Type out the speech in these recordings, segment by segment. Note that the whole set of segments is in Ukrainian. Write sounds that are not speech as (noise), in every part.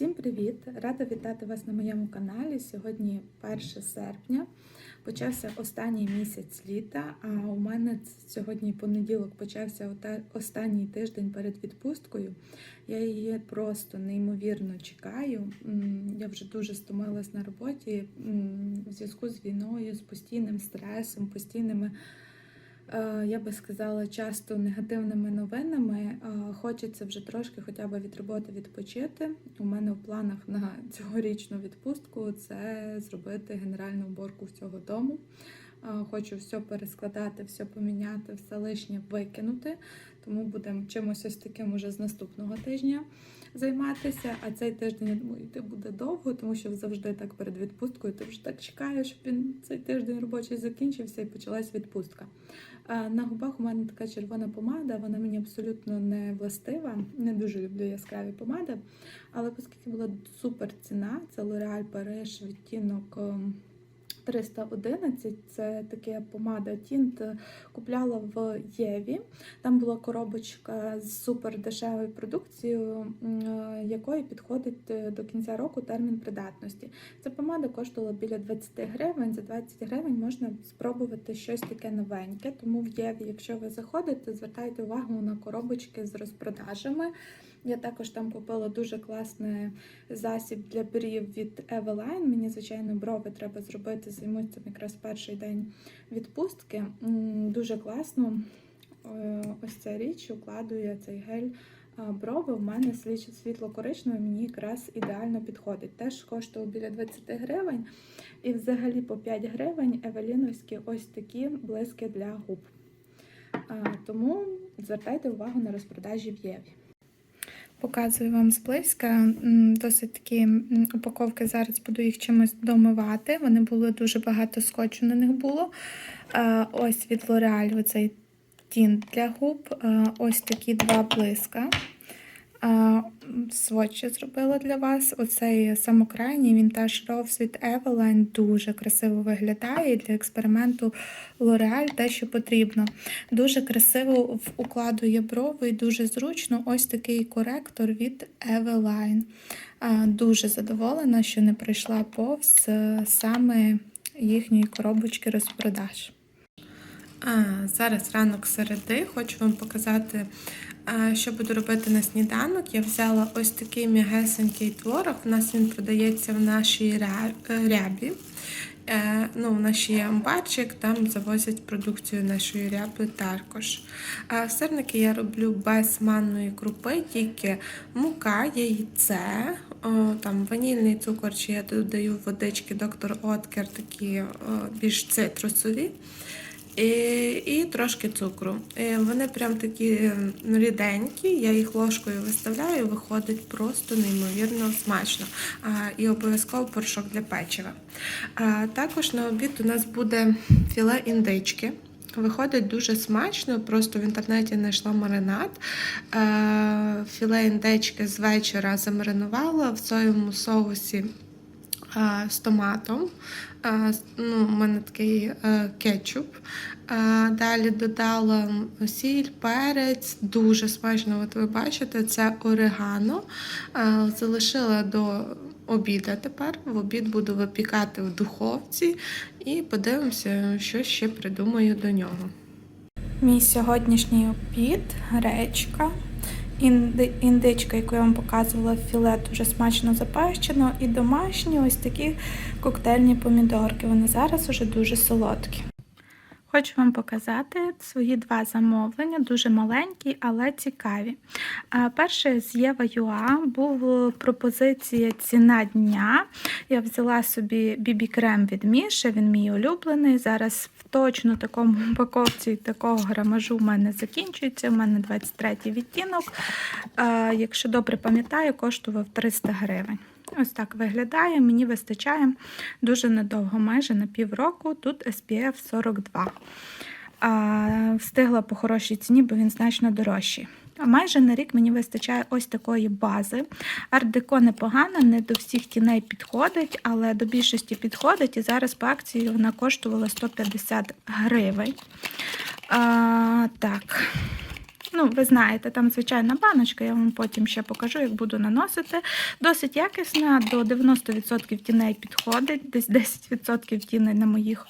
Всім привіт! Рада вітати вас на моєму каналі. Сьогодні 1 серпня. Почався останній місяць літа. А у мене сьогодні понеділок почався останній тиждень перед відпусткою. Я її просто неймовірно чекаю. Я вже дуже стомилась на роботі в зв'язку з війною, з постійним стресом, постійними. Е, Я би сказала, часто негативними новинами. Хочеться вже трошки хоча б від роботи відпочити. У мене в планах на (laughs) цьогорічну відпустку це зробити генеральну уборку всього дому. Хочу все перескладати, все поміняти, все лишнє викинути. Тому будемо чимось ось таким уже з наступного тижня займатися. А цей тиждень, я думаю, йти буде довго, тому що завжди так перед відпусткою ти вже так чекаєш, щоб він цей тиждень робочий закінчився і почалась відпустка. На губах у мене така червона помада, вона мені абсолютно не властива. Не дуже люблю яскраві помади. Але оскільки була супер ціна, це L'Oréal Paris відтінок ем, 311, це така помада тінт. Купляла в Єві. Там була коробочка з супер дешевою продукцією, е, якої підходить е, до кінця року термін придатності. Ця помада коштувала біля 20 гривень. За 20 гривень можна спробувати щось таке новеньке. Тому в Єві, якщо ви заходите, звертайте увагу на коробочки з розпродажами. Я також там купила дуже класний засіб для брів від Eveline. Мені, звичайно, брови треба зробити. Займусь цим якраз перший день відпустки. Дуже класно. Е, Ось ця річ укладує цей гель брови. У мене світло-коричневий, мені якраз ідеально підходить. Теж коштував біля 20 гривень. І взагалі по 5 гривень евеліновські ось такі блиски для губ. Тому звертайте увагу на розпродажі в Єві. Показую вам зблизька. Досить такі упаковки. Зараз буду їх чимось домивати. Вони були дуже багато скотчу на них було. Е, Ось від L'Oreal оцей тінт для губ. Е, Ось такі два блиска. Сводчі зробила для вас. Оцей самокрайній вінтаж Rose від Eveline дуже красиво виглядає. Для експерименту L'Oreal те, що потрібно. Дуже красиво укладує брови і дуже зручно. Ось такий коректор від Eveline. Дуже задоволена, що не пройшла повз е, саме їхньої коробочки розпродаж. А, зараз ранок середи. Хочу вам показати, що буду робити на сніданок. Я взяла ось такий м'ягесенький творог. У нас він продається в нашій е, рябі. Е, ну, в нас амбарчик, там завозять продукцію нашої ряби також. А сирники я роблю без манної крупи, тільки мука, яйце, там ванільний цукор, чи я додаю водички доктор Откер, такі більш цитрусові. І, і трошки цукру. І вони прям такі м, ріденькі, я їх ложкою виставляю, виходить просто неймовірно смачно. А, і обов'язково порошок для печива. А, також на обід у нас буде філе індички. Виходить дуже смачно, просто в інтернеті знайшла маринад. Філе індички з вечора замаринувала в соєвому соусі з томатом. Е, Ну, у мене такий е, кетчуп. Е, Далі додала сіль, перець, дуже смачно. От ви бачите, це орегано. Е, Залишила до обіда тепер. В обід буду випікати в духовці і подивимося, що ще придумаю до нього. Мій сьогоднішній обід гречка. Інди, індичка, яку я вам показувала, філе дуже смачно запащено, і домашні ось такі коктейльні помідорки. Вони зараз уже дуже солодкі. Хочу вам показати свої два замовлення, дуже маленькі, але цікаві. Перше з Єва Юа був пропозиція ціна дня. Я взяла собі бібі-крем від Міші, він мій улюблений. Зараз в точно такому (laughs) упаковці такого грамажу в мене закінчується. У мене 23 відтінок. Якщо добре пам'ятаю, коштував 300 гривень. Ось так виглядає. Мені вистачає дуже недовго, майже на півроку. Тут SPF 42. А, встигла по хорошій ціні, бо він значно дорожчий. А майже на рік мені вистачає ось такої бази. Арт-деко непогана, не до всіх тіней підходить, але до більшості підходить. І зараз по акції вона коштувала 150 гривень. А, так. Ну, ви знаєте, там звичайна баночка, я вам потім ще покажу, як буду наносити. Досить якісна, до 90% тіней підходить, десь 10% тіней на моїх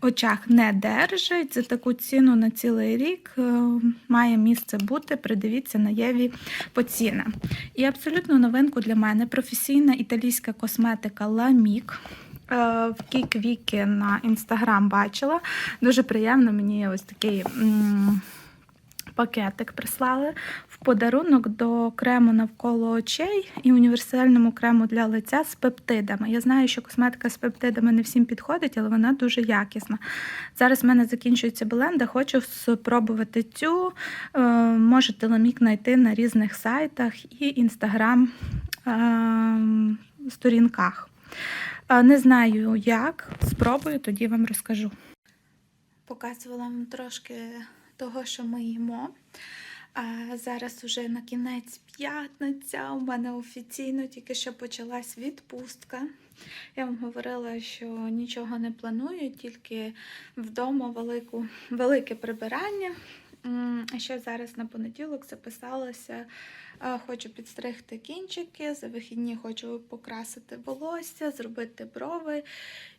очах не держить. За таку ціну на цілий рік е, має місце бути. Придивіться на Єві по цінам. І абсолютно новинку для мене професійна італійська косметика Ламік. В Кік Вікі на інстаграм бачила. Дуже приємно мені ось такий. Пакетик прислали в подарунок до крему навколо очей і універсальному крему для лиця з пептидами. Я знаю, що косметика з пептидами не всім підходить, але вона дуже якісна. Зараз в мене закінчується бленда, хочу спробувати цю. Е, Можете ламік знайти на різних сайтах і інстаграм ем, сторінках. Е, Не знаю як, спробую, тоді вам розкажу. Показувала вам трошки того, що ми їмо. А зараз уже на кінець п'ятниця. У мене офіційно тільки що почалась відпустка. Я вам говорила, що нічого не планую, тільки вдома велику, велике прибирання. Ще зараз на понеділок записалася. Хочу підстригти кінчики, за вихідні хочу покрасити волосся, зробити брови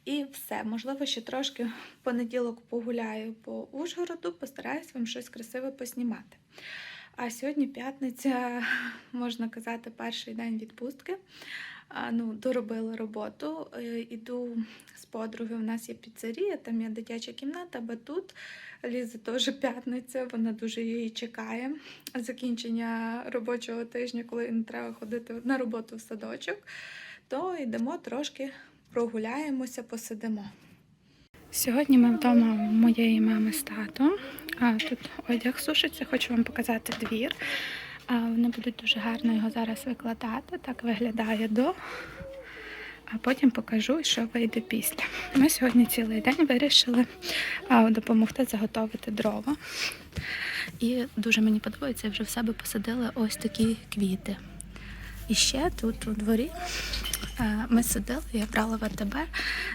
і все. Можливо, ще трошки в понеділок погуляю по Ужгороду, постараюсь вам щось красиве поснімати. А сьогодні п'ятниця, можна казати, перший день відпустки. Ну, доробила роботу. Е, Іду з подруги. У нас є піцерія, там є дитяча кімната, батут. Ліза теж п'ятниця, вона дуже її чекає. Закінчення робочого тижня, коли не треба ходити на роботу в садочок, то йдемо трошки прогуляємося, посидимо. Сьогодні ми вдома моєї мами з татом. А, Тут одяг сушиться, хочу вам показати двір. Вони будуть дуже гарно його зараз викладати. Так виглядає до. А потім покажу, що вийде після. Ми сьогодні цілий день вирішили допомогти заготовити дрова. І дуже мені подобається, я вже в себе посадила ось такі квіти. І ще тут у дворі ми садили, я брала в АТБ,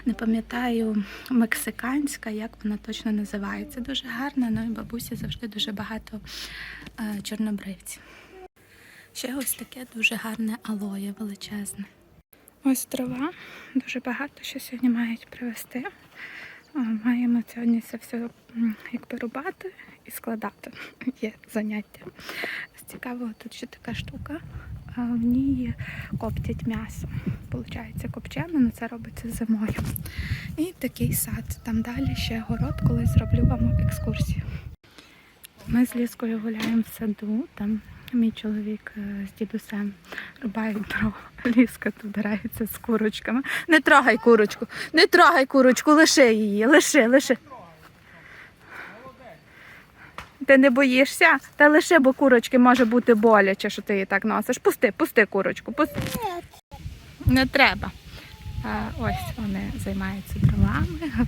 не пам'ятаю, мексиканська, як вона точно називається. Дуже гарна, ну і бабусі завжди дуже багато чорнобривців. Ще ось таке дуже гарне алоє величезне. Ось трава, дуже багато що сьогодні мають привезти. Маємо сьогодні це все якби рубати і складати. Є заняття. З цікавого тут ще така штука. В ній коптять м'ясо. Получається копчене, але це робиться зимою. І такий сад. Там далі ще город, колись зроблю вам екскурсію. Ми з Ліскою гуляємо в саду. Там мій чоловік е, з дідусем рубають дрова. Ліска тут грається з курочками. Не трогай курочку, не трогай курочку, лиши її, лиши, лиши. Ти не боїшся? Та лише, бо курочки може бути боляче, що ти її так носиш. Пусти, пусти курочку, пусти. Не треба. Ось вони займаються дровами,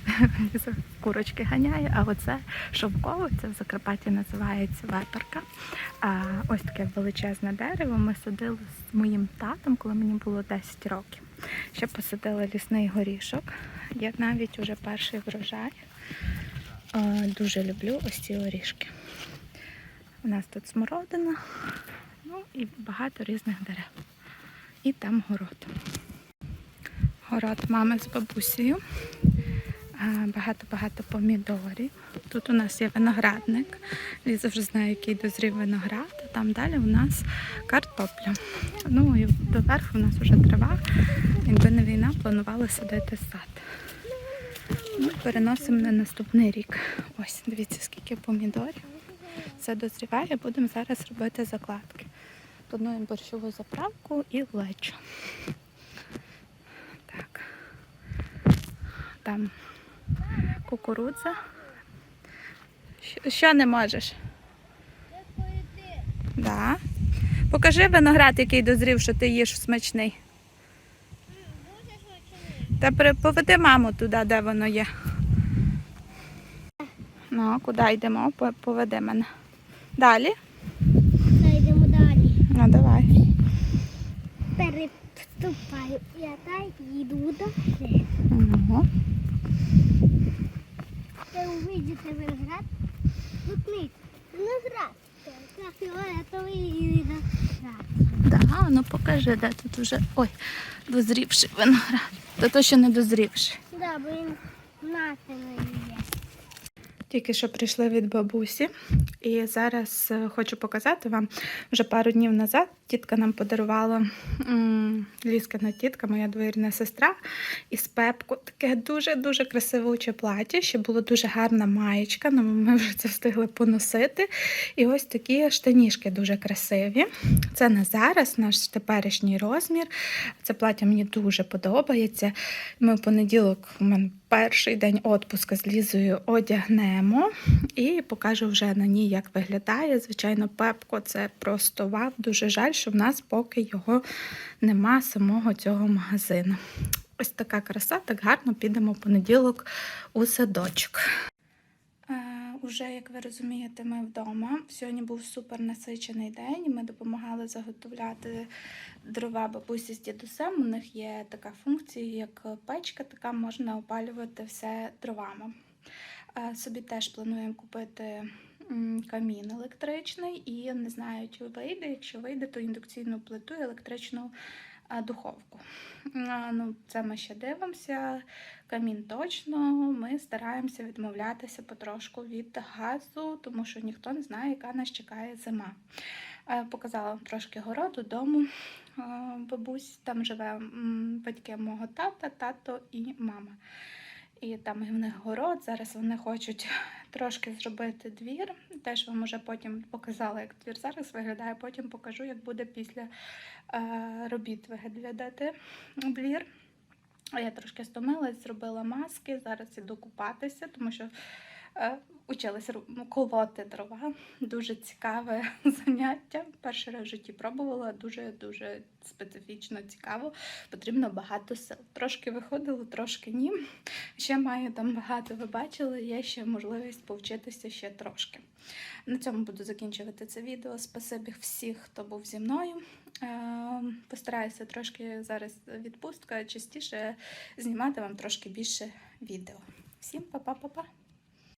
(laughs) курочки ганяє, а оце шовкове, це в Закарпатті називається веперка. Ось таке величезне дерево ми садили з моїм татом, коли мені було 10 років. Ще посадили лісний горішок. Є навіть уже перший врожай. Дуже люблю ось ці орішки. У нас тут смородина, ну і багато різних дерев. І там город. Город мами з бабусею. Багато-багато помідорів. Тут у нас є виноградник. Ліза вже знає, який дозрів виноград. А там далі у нас картопля. Ну і доверху у нас вже трава. Якби не війна, планували садити сад. Ну, переносимо на наступний рік. Ось, дивіться, скільки помідорів. Все дозріває, будемо зараз робити закладки. Плануємо борщову заправку і лечо. Так. Там кукурудза. Що, не можеш? Да. Покажи виноград, який дозрів, що ти їш смачний. Та при- поведи маму туди, де воно є. Ну, куди йдемо? Поведи мене. Далі? Йдемо далі. Ну, давай. Переступаю. Я так їду далі. Ну. Де увидите виноград, зупніть. Виноград. Так, фіолетовий виноград. Да, ну покажи, де тут вже Ой, дозрівший виноград. Та то ще не дозрівший. Да, бо він насильний є. Тільки що прийшли від бабусі, і зараз е, хочу показати вам вже пару днів назад. Тітка нам подарувала м, Ліскина тітка, моя двоюрідна сестра, із пепку таке дуже-дуже красивуче плаття. Ще була дуже гарна маєчка, але ми вже це встигли поносити. І ось такі штанішки дуже красиві. Це на зараз наш теперішній розмір. Це плаття мені дуже подобається. Ми в понеділок у мене перший день відпуску з Лізою одягнемо і покажу вже на ній, як виглядає. Звичайно, пепко це просто вав. Дуже жаль, що в нас поки його нема самого цього магазину. Ось така краса, так гарно підемо в понеділок у садочок. Уже, як ви розумієте, ми вдома. Сьогодні був супер насичений день. Ми допомагали заготовляти дрова бабусі з дідусем. У них є така функція, як печка, така можна опалювати все дровами. Е, Собі теж плануємо купити камін електричний і не знаю, чи вийде. Якщо вийде, то індукційну плиту і електричну духовку. Ну, це ми ще дивимося. Камін точно. Ми стараємося відмовлятися потрошку від газу, тому що ніхто не знає, яка нас чекає зима. Е, Показала вам трошки городу, дому. Е, Бабусь там живе батьки мого тата, тато і мама. І там і в них город. Зараз вони хочуть трошки зробити двір. Теж вам уже потім показала, як двір зараз виглядає. Потім покажу, як буде після е, робіт виглядати двір. Я трошки стомилась, зробила маски. Зараз іду купатися, тому що училась ну, колоти дрова. Дуже цікаве (laughs) заняття. Перший раз в житті пробувала, дуже дуже специфічно цікаво. Потрібно багато сил. Трошки виходило, трошки ні. Ще маю там багато, ви бачили, є ще можливість повчитися ще трошки. На цьому буду закінчувати це відео. Спасибі всіх, хто був зі мною. Е, Постараюся трошки зараз відпустка частіше знімати вам трошки більше відео. Всім па-па-па-па!